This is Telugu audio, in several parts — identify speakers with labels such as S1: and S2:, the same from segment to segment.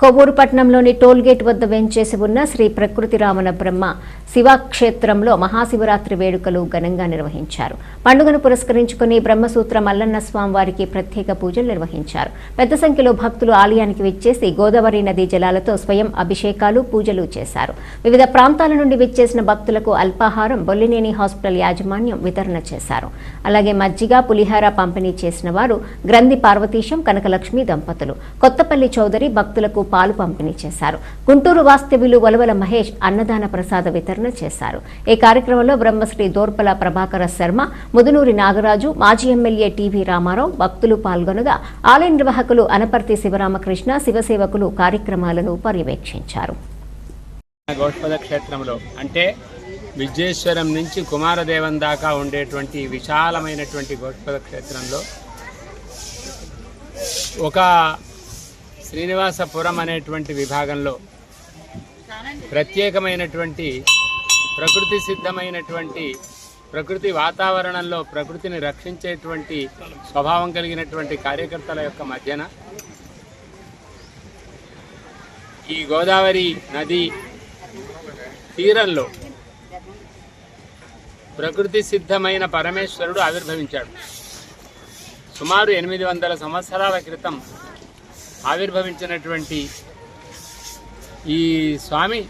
S1: కొవ్వూరు పట్టణంలోని టోల్గేట్ వద్ద వెంచేసి ఉన్న శ్రీ ప్రకృతి రామన బ్రహ్మ శివక్షేత్రంలో మహాశివరాత్రి వేడుకలు ఘనంగా నిర్వహించారు. పండుగను పురస్కరించుకుని బ్రహ్మసూత్ర మల్లన్న స్వామి వారికి ప్రత్యేక పూజలు నిర్వహించారు. పెద్ద సంఖ్యలో భక్తులు ఆలయానికి విచ్చేసి గోదావరి నదీ జలాలతో స్వయం అభిషేకాలు పూజలు చేశారు. వివిధ ప్రాంతాల నుండి విచ్చేసిన భక్తులకు అల్పాహారం బొల్లినేని హాస్పిటల్ యాజమాన్యం వితరణ చేశారు. అలాగే మజ్జిగ పులిహార పంపిణీ చేసిన వారు గ్రంథి పార్వతీశం కనకలక్ష్మి దంపతులు. కొత్తపల్లి చౌదరి భక్తులకు పాలు పంపిణీ చేశారు. గుంటూరు వాస్తవ్యులు వలవల మహేష్ అన్నదాన ప్రసాద వితరణ చేశారు. ఈ కార్యక్రమంలో బ్రహ్మశ్రీ దోర్పల ప్రభాకర శర్మ ముదునూరి నాగరాజు మాజీ ఎమ్మెల్యే టీవీ రామారావు భక్తులు పాల్గొనగా ఆలయ నిర్వాహకులు అనపర్తి శివరామకృష్ణ శివసేవకులు కార్యక్రమాలను పర్యవేక్షించారు.
S2: గోష్పద క్షేత్రంలో అంటే విజయేశ్వరం నుంచి కుమారదేవం దాకా ఉండేటువంటి విశాలమైనటువంటి గోష్పద క్షేత్రంలో ఒక శ్రీనివాసపురం అనేటువంటి విభాగంలో ప్రత్యేకమైనటువంటి ప్రకృతి సిద్ధమైనటువంటి ప్రకృతి వాతావరణంలో ప్రకృతిని రక్షించేటువంటి స్వభావం కలిగినటువంటి కార్యకర్తల యొక్క మధ్యన ఈ గోదావరి నది తీరంలో ప్రకృతి సిద్ధమైన పరమేశ్వరుడు ఆవిర్భవించాడు. సుమారు ఎనిమిది వందల సంవత్సరాల క్రితం ఆవిర్భవించినటువంటి ఈ స్వామి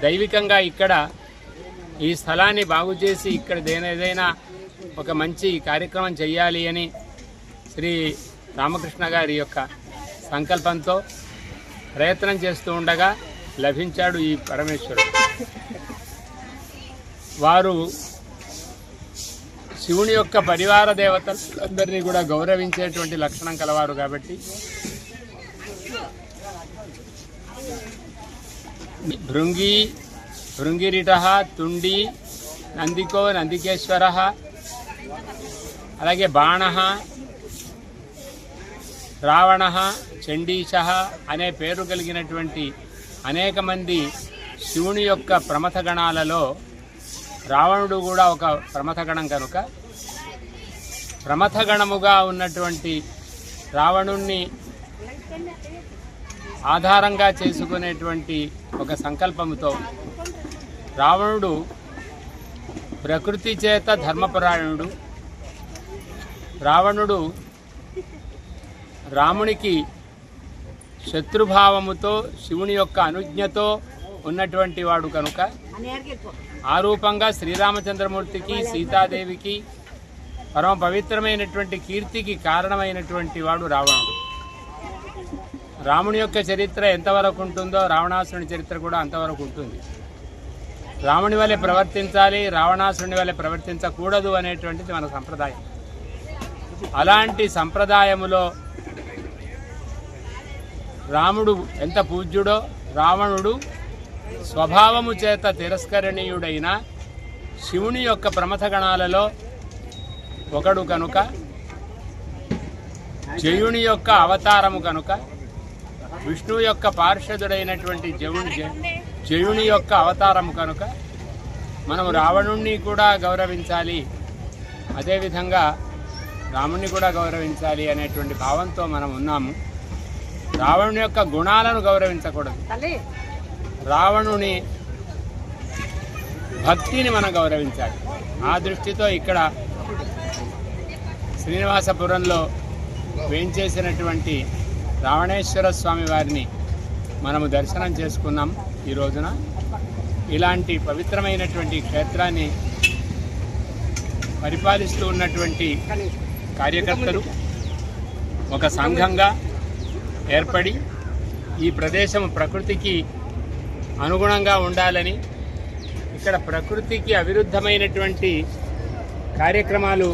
S2: దైవికంగా ఇక్కడ ఈ స్థలాన్ని బాగు చేసి ఇక్కడ దేనేదైనా ఒక మంచి కార్యక్రమం చేయాలి అని శ్రీ రామకృష్ణ గారి యొక్క సంకల్పంతో ప్రయత్నం చేస్తూ ఉండగా లభించాడు ఈ పరమేశ్వరుడు. వారు శివుని యొక్క పరివార దేవతలందరినీ కూడా గౌరవించేటువంటి లక్షణం కలవారు కాబట్టి భృంగి భృంగిరిట తుండి నందికో నందికేశ్వర అలాగే బాణ రావణ చండీశ అనే పేరు కలిగినటువంటి అనేక మంది శివుని యొక్క ప్రమథ గణాలలో రావణుడు కూడా ఒక ప్రమథ గణం కనుక. ప్రమథ గణముగా ఉన్నటువంటి రావణుణ్ణి ఆధారంగా చేసుకునేటువంటి ఒక సంకల్పంతో రావణుడు ప్రకృతి చేత ధర్మపరాయణుడు. రావణుడు రామునికి శత్రుభావముతో శివుని యొక్క అనుజ్ఞతో ఉన్నటువంటి వాడు కనుక ఆ రూపంగా శ్రీరామచంద్రమూర్తికి సీతాదేవికి పరమ పవిత్రమైనటువంటి కీర్తికి కారణమైనటువంటి వాడు రావణుడు. రాముని యొక్క చరిత్ర ఎంతవరకు ఉంటుందో రావణాసురుని చరిత్ర కూడా అంతవరకు ఉంటుంది. రాముని వలె ప్రవర్తించాలి రావణాసురుని వలె ప్రవర్తించకూడదు అనేటువంటిది మన సంప్రదాయం. అలాంటి సంప్రదాయములో రాముడు ఎంత పూజ్యుడో రావణుడు స్వభావము చేత తిరస్కరణీయుడైన శివుని యొక్క ప్రమథ గణాలలో ఒకడు కనుక జయుని యొక్క అవతారము కనుక విష్ణువు యొక్క పార్షదుడైనటువంటి జవుని జయుని యొక్క అవతారము కనుక మనం రావణుణ్ణి కూడా గౌరవించాలి. అదేవిధంగా రాముణ్ణి కూడా గౌరవించాలి అనేటువంటి భావంతో మనం ఉన్నాము. రావణుని యొక్క గుణాలను గౌరవించకూడదు. రావణుని భక్తిని మనం గౌరవించాలి. ఆ దృష్టితో ఇక్కడ శ్రీనివాసపురంలో వేంచేసినటువంటి రావణేశ్వర స్వామి వారిని మనము దర్శనం చేసుకున్నాం ఈ రోజున. ఇలాంటి పవిత్రమైనటువంటి క్షేత్రాన్ని పరిపాలిస్తూ ఉన్నటువంటి కార్యకర్తలు ఒక సంఘంగా ఏర్పడి ఈ ప్రదేశం ప్రకృతికి అనుగుణంగా ఉండాలని ఇక్కడ ప్రకృతికి అవిరుద్ధమైనటువంటి కార్యక్రమాలు